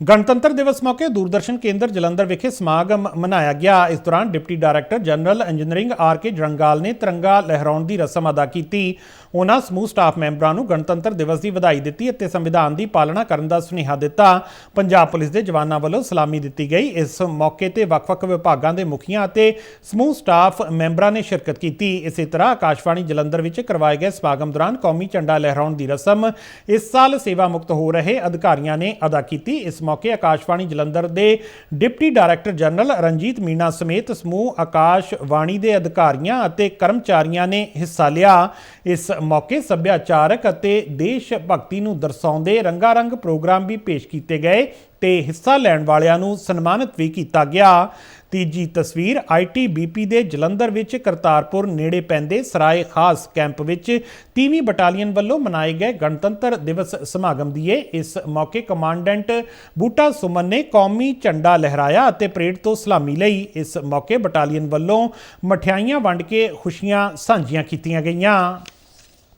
ਗਣਤੰਤਰ ਦਿਵਸ ਮੌਕੇ ਦੂਰਦਰਸ਼ਨ ਕੇਂਦਰ ਜਲੰਧਰ ਵਿਖੇ ਸਮਾਗਮ ਮਨਾਇਆ ਗਿਆ। ਇਸ ਦੌਰਾਨ deputy director general engineering R K Jarangal ਨੇ ਤਿਰੰਗਾ ਲਹਿਰਾਉਣ ਦੀ ਰਸਮ ਅਦਾ ਕੀਤੀ। ਉਹਨਾਂ ਸਮੂਹ ਸਟਾਫ ਮੈਂਬਰਾਂ ਨੂੰ ਗਣਤੰਤਰ ਦਿਵਸ ਦੀ ਵਧਾਈ ਦਿੱਤੀ ਅਤੇ ਸੰਵਿਧਾਨ ਦੀ ਪਾਲਣਾ ਕਰਨ ਦਾ ਸੁਨੇਹਾ ਦਿੱਤਾ। ਪੰਜਾਬ ਪੁਲਿਸ ਦੇ ਜਵਾਨਾਂ ਵੱਲੋਂ ਸਲਾਮੀ ਦਿੱਤੀ ਗਈ। ਇਸ ਮੌਕੇ ਤੇ ਵੱਖ-ਵੱਖ ਵਿਭਾਗਾਂ ਦੇ ਮੁਖੀਆਂ ਅਤੇ ਸਮੂਹ ਸਟਾਫ ਮੈਂਬਰਾਂ ਨੇ ਸ਼ਿਰਕਤ ਕੀਤੀ। ਇਸੇ ਤਰ੍ਹਾਂ ਆਕਾਸ਼ਵਾਣੀ ਜਲੰਧਰ ਵਿੱਚ ਕਰਵਾਏ ਗਏ ਸਮਾਗਮ ਦੌਰਾਨ ਕੌਮੀ ਝੰਡਾ ਲਹਿਰਾਉਣ ਦੀ ਰਸਮ ਇਸ ਸਾਲ ਸੇਵਾ ਮੁਕਤ ਹੋ ਰਹੇ ਅਧਿਕਾਰੀਆਂ ਨੇ ਅਦਾ ਕੀਤੀ। ਇਸ ਮੌਕੇ ਆਕਾਸ਼ਵਾਣੀ ਜਲੰਧਰ ਦੇ deputy director general Ranjit Meena ਸਮੇਤ ਸਮੂਹ ਆਕਾਸ਼ਵਾਣੀ ਦੇ ਅਧਿਕਾਰੀਆਂ ਅਤੇ ਕਰਮਚਾਰੀਆਂ ਨੇ ਹਿੱਸਾ ਲਿਆ। ਇਸ ਮੌਕੇ ਸੱਭਿਆਚਾਰਕ ਅਤੇ ਦੇਸ਼ ਭਗਤੀ ਨੂੰ ਦਰਸਾਉਂਦੇ ਰੰਗਾਰੰਗ ਪ੍ਰੋਗਰਾਮ ਵੀ ਪੇਸ਼ ਕੀਤੇ ਗਏ ਤੇ ਹਿੱਸਾ ਲੈਣ ਵਾਲਿਆਂ ਨੂੰ ਸਨਮਾਨਿਤ ਵੀ ਕੀਤਾ ਗਿਆ। ਤੀਜੀ ਤਸਵੀਰ ਆਈਟੀਬੀਪੀ ਦੇ ਜਲੰਧਰ ਵਿੱਚ ਕਰਤਾਰਪੁਰ ਨੇੜੇ ਪੈਂਦੇ ਸਰਾਏ ਖਾਸ ਕੈਂਪ ਵਿੱਚ 30ਵੀਂ ਬਟਾਲੀਅਨ ਵੱਲੋਂ ਮਨਾਏ ਗਏ ਗਣਤੰਤਰ ਦਿਵਸ ਸਮਾਗਮ ਦੀ ਹੈ ਇਸ ਮੌਕੇ ਕਮਾਂਡੈਂਟ ਬੂਟਾ ਸੁਮਨ ਨੇ ਕੌਮੀ ਝੰਡਾ ਲਹਿਰਾਇਆ ਅਤੇ ਪਰੇਡ ਤੋਂ ਸਲਾਮੀ ਲਈ ਇਸ ਮੌਕੇ ਬਟਾਲੀਅਨ ਵੱਲੋਂ ਮਠਿਆਈਆਂ ਵੰਡ ਕੇ ਖੁਸ਼ੀਆਂ ਸਾਂਝੀਆਂ ਕੀਤੀਆਂ ਗਈਆਂ।